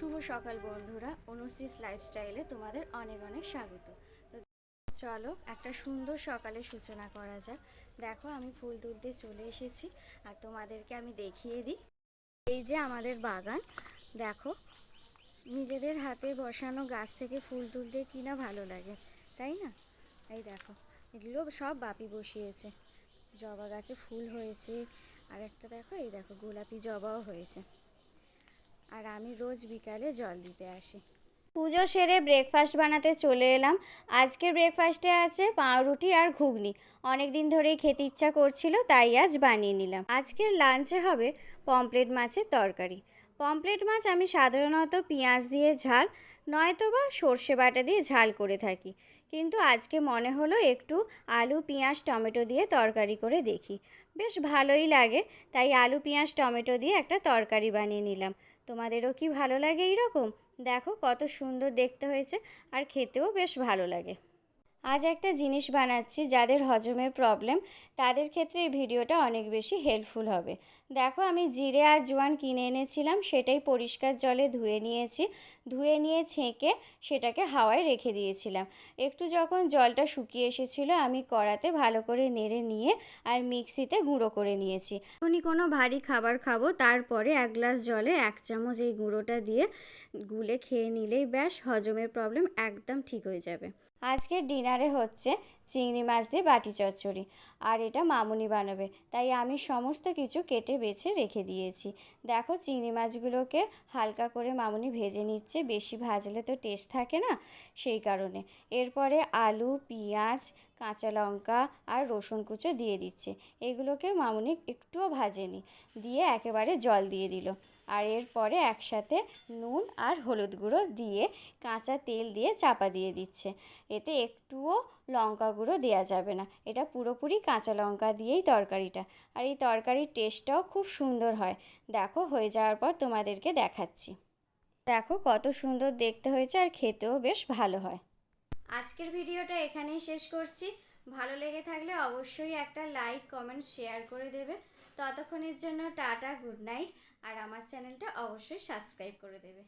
শুভ সকাল বন্ধুরা, অনুশ্রীস লাইফস্টাইলে তোমাদের অনেক অনেক স্বাগত। তো চলো একটা সুন্দর সকালে সূচনা করা যাক। দেখো, আমি ফুল তুলতে চলে এসেছি, আর তোমাদেরকে আমি দেখিয়ে দিই। এই যে আমাদের বাগান, দেখো, নিজেদের হাতে বসানো গাছ থেকে ফুল তুলতে কি না ভালো লাগে, তাই না? এই দেখো, এগুলো সব বাপি বসিয়েছে। জবা গাছে ফুল হয়েছে, আর একটা দেখো, এই দেখো, গোলাপি জবাও হয়েছে। আর আমি রোজ বিকালে জল দিতে আসি। পুজো সেরে ব্রেকফাস্ট বানাতে চলে এলাম। আজকের ব্রেকফাস্টে আছে পাউরুটি আর ঘুগনি। অনেক দিন ধরেই খেতে ইচ্ছা করছিল, তাই আজ বানিয়ে নিলাম। আজকের লাঞ্চে হবে পমপ্লেট মাছের তরকারি। পমপ্লেট মাছ আমি সাধারণত পেঁয়াজ দিয়ে ঝাল নয়তো বা সর্ষে বাটা দিয়ে ঝাল করে থাকি। কিন্তু আজকে মনে হলো একটু আলু, পেঁয়াজ, টমেটো দিয়ে তরকারি করে দেখি। বেশ ভালোই লাগে, তাই আলু, পেঁয়াজ, টমেটো দিয়ে একটা তরকারি বানিয়ে নিলাম। তোমাদেরও কি ভালো লাগে এইরকম? দেখো কত সুন্দর দেখতে হয়েছে, আর খেতেও বেশ ভালো লাগে। আজ একটা জিনিস বানাচ্ছি যাদের হজমের প্রবলেম তাদের ক্ষেত্রে এই ভিডিওটা অনেক বেশি হেল্পফুল হবে। দেখো আমি জিরে আর জোয়ান কিনে এনেছিলাম, সেটাই পরিষ্কার জলে ধুয়ে নিয়েছি, ধুয়ে নিয়ে ছেঁকে সেটাকে হাওয়ায় রেখে দিয়েছিলাম। একটু যখন জলটা শুকিয়ে এসেছিল, আমি কড়াতে ভালো করে নেড়ে নিয়ে আর মিক্সিতে গুঁড়ো করে নিয়েছি। যখনই কোনো ভারী খাবার খাব, তারপরে এক গ্লাস জলে এক চামচ এই গুঁড়োটা দিয়ে গুলে খেয়ে নিলেই ব্যাস, হজমের প্রবলেম একদম ঠিক হয়ে যাবে। আজকে ডিনারে হচ্ছে চিংড়ি মাছ দিয়ে বাটি চচ্চড়ি। আর এটা মামুনি বানাবে। তাই আমি সমস্ত কিছু কেটে বেছে রেখে দিয়েছি। দেখো চিংড়ি মাছগুলোকে হালকা করে মামুনি ভেজে নিচ্ছে। বেশি ভাজলে তো টেস্ট থাকে না সেই কারণে। এরপরে আলু, পেঁয়াজ, কাঁচা লঙ্কা আর রসুন কুচো দিয়ে দিচ্ছে। এগুলোকে মামুনি একটুও ভাজেনি। দিয়ে একেবারে জল দিয়ে দিল। আর এরপরে একসাথে নুন আর হলুদ গুঁড়ো দিয়ে কাঁচা তেল দিয়ে চাপা দিয়ে দিচ্ছে। এতে একটুও লঙ্কা গুঁড়ো দেওয়া যাবে না। এটা পুরোপুরি কাঁচা লঙ্কা দিয়েই তরকারিটা। আর এই তরকারির টেস্টটাও খুব সুন্দর হয়। দেখো, হয়ে যাওয়ার পর তোমাদেরকে দেখাচ্ছি। দেখো, কত সুন্দর দেখতে হয়েছে আর খেতেও বেশ ভালো হয়। আজকের ভিডিওটা এখানেই শেষ করছি। ভালো লেগে থাকলে অবশ্যই একটা লাইক, কমেন্ট, শেয়ার করে দেবে। ততক্ষণের জন্য টাটা, গুড নাইট। আর আমার চ্যানেলটা অবশ্যই সাবস্ক্রাইব করে দেবে।